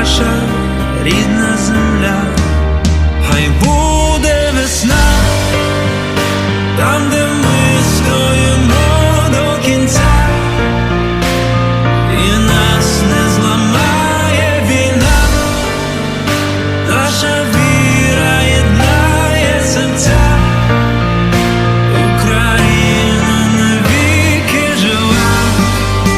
наша рідна земля.